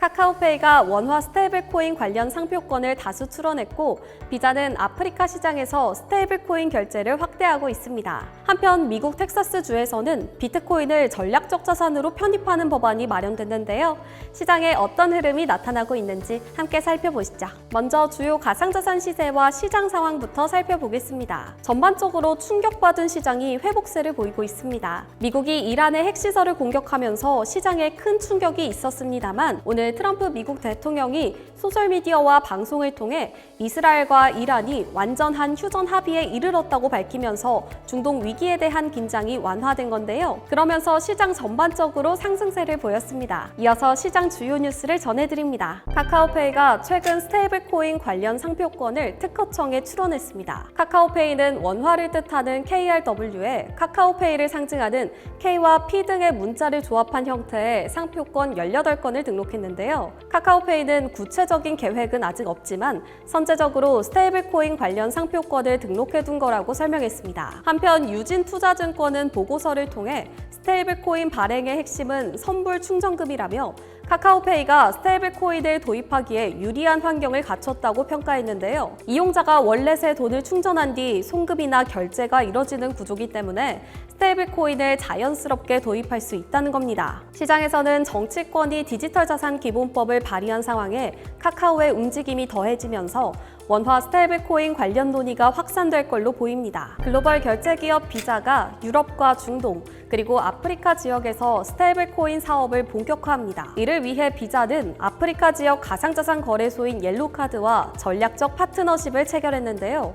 카카오페이가 원화 스테이블 코인 관련 상표권을 다수 출원했고 비자는 아프리카 시장에서 스테이블 코인 결제를 확대하고 있습니다. 한편 미국 텍사스 주에서는 비트코인을 전략적 자산으로 편입하는 법안이 마련됐는데요. 시장에 어떤 흐름이 나타나고 있는지 함께 살펴보시죠. 먼저 주요 가상자산 시세와 시장 상황부터 살펴보겠습니다. 전반적으로 충격받은 시장이 회복세를 보이고 있습니다. 미국이 이란의 핵시설을 공격하면서 시장에 큰 충격이 있었습니다만 오늘 트럼프 미국 대통령이 소셜미디어와 방송을 통해 이스라엘과 이란이 완전한 휴전 합의에 이르렀다고 밝히면서 중동 위기 에 대한 긴장이 완화된 건데요. 그러면서 시장 전반적으로 상승세를 보였습니다. 이어서 시장 주요 뉴스를 전해드립니다. 카카오페이가 최근 스테이블 코인 관련 상표권을 특허청에 출원했습니다. 카카오페이는 원화를 뜻하는 KRW에 카카오페이를 상징하는 K와 P 등의 문자를 조합한 형태의 상표권 18건을 등록했는데요. 카카오페이는 구체적인 계획은 아직 없지만 선제적으로 스테이블 코인 관련 상표권을 등록해둔 거라고 설명했습니다. 한편 유 진투자증권은 보고서를 통해 스테이블 코인 발행의 핵심은 선불 충전금이라며 카카오페이가 스테이블 코인을 도입하기에 유리한 환경을 갖췄다고 평가했는데요. 이용자가 월렛에 돈을 충전한 뒤 송금이나 결제가 이뤄지는 구조기 때문에 스테이블 코인을 자연스럽게 도입할 수 있다는 겁니다. 시장에서는 정치권이 디지털 자산 기본법을 발의한 상황에 카카오의 움직임이 더해지면서 원화 스테이블 코인 관련 논의가 확산될 걸로 보입니다. 글로벌 결제 기업 비자가 유럽과 중동 그리고 아프리카 지역에서 스테이블 코인 사업을 본격화합니다. 이를 위해 비자는 아프리카 지역 가상자산 거래소인 옐로카드와 전략적 파트너십을 체결했는데요.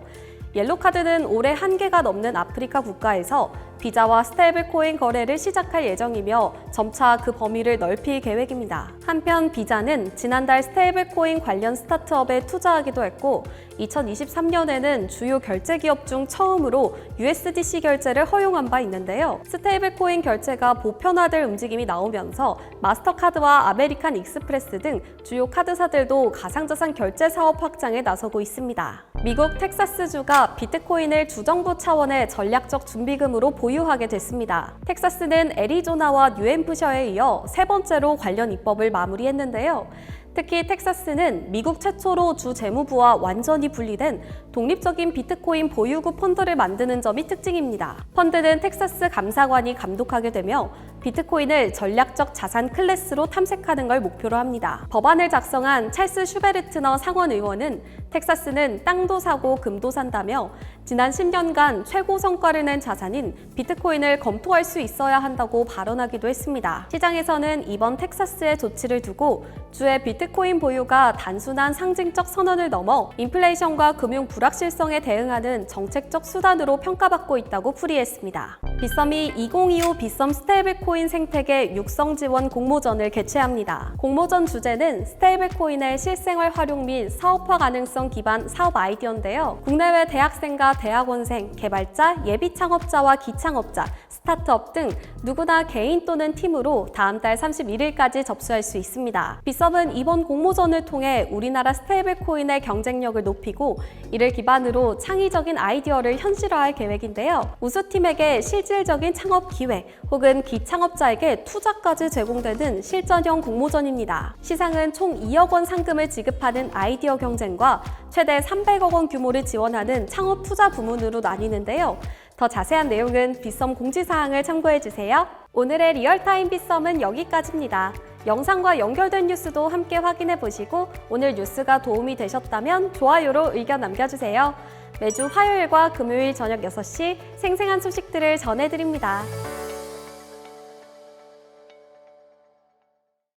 옐로카드는 올해 한 개가 넘는 아프리카 국가에서 비자와 스테이블 코인 거래를 시작할 예정이며 점차 그 범위를 넓힐 계획입니다. 한편 비자는 지난달 스테이블 코인 관련 스타트업에 투자하기도 했고 2023년에는 주요 결제 기업 중 처음으로 USDC 결제를 허용한 바 있는데요. 스테이블 코인 결제가 보편화될 움직임이 나오면서 마스터카드와 아메리칸 익스프레스 등 주요 카드사들도 가상자산 결제 사업 확장에 나서고 있습니다. 미국 텍사스주가 비트코인을 주정부 차원의 전략적 준비금으로 보 유하게 됐습니다. 텍사스는 애리조나와 뉴햄프셔에 이어 세 번째로 관련 입법을 마무리했는데요. 특히 텍사스는 미국 최초로 주 재무부와 완전히 분리된 독립적인 비트코인 보유구 펀드를 만드는 점이 특징입니다. 펀드는 텍사스 감사관이 감독하게 되며 비트코인을 전략적 자산 클래스로 탐색하는 걸 목표로 합니다. 법안을 작성한 찰스 슈베르트너 상원 의원은 텍사스는 땅도 사고 금도 산다며 지난 10년간 최고 성과를 낸 자산인 비트코인을 검토할 수 있어야 한다고 발언하기도 했습니다. 시장에서는 이번 텍사스의 조치를 두고 주의 비트코인 보유가 단순한 상징적 선언을 넘어 인플레이션과 금융 불확실성에 대응하는 정책적 수단으로 평가받고 있다고 풀이했습니다. 빗썸이 2025 빗썸 스테이블 코인 생태계 육성 지원 공모전을 개최합니다. 공모전 주제는 스테이블 코인의 실생활 활용 및 사업화 가능성 기반 사업 아이디어인데요. 국내외 대학생과 대학원생, 개발자, 예비 창업자와 기창업자, 스타트업 등 누구나 개인 또는 팀으로 다음 달 31일까지 접수할 수 있습니다. 빗썸은 이번 공모전을 통해 우리나라 스테이블 코인의 경쟁력을 높이고 이를 기반으로 창의적인 아이디어를 현실화할 계획인데요. 우수팀에게 실질적인 창업 기회 혹은 기창 업자에게 투자까지 제공되는 실전형 공모전입니다. 시상은 총 2억 원 상금을 지급하는 아이디어 경쟁과 최대 300억 원 규모를 지원하는 창업 투자 부문으로 나뉘는데요. 더 자세한 내용은 빗썸 공지사항을 참고해주세요. 오늘의 리얼타임 빗썸은 여기까지입니다. 영상과 연결된 뉴스도 함께 확인해 보시고 오늘 뉴스가 도움이 되셨다면 좋아요로 의견 남겨주세요. 매주 화요일과 금요일 저녁 6시 생생한 소식들을 전해드립니다.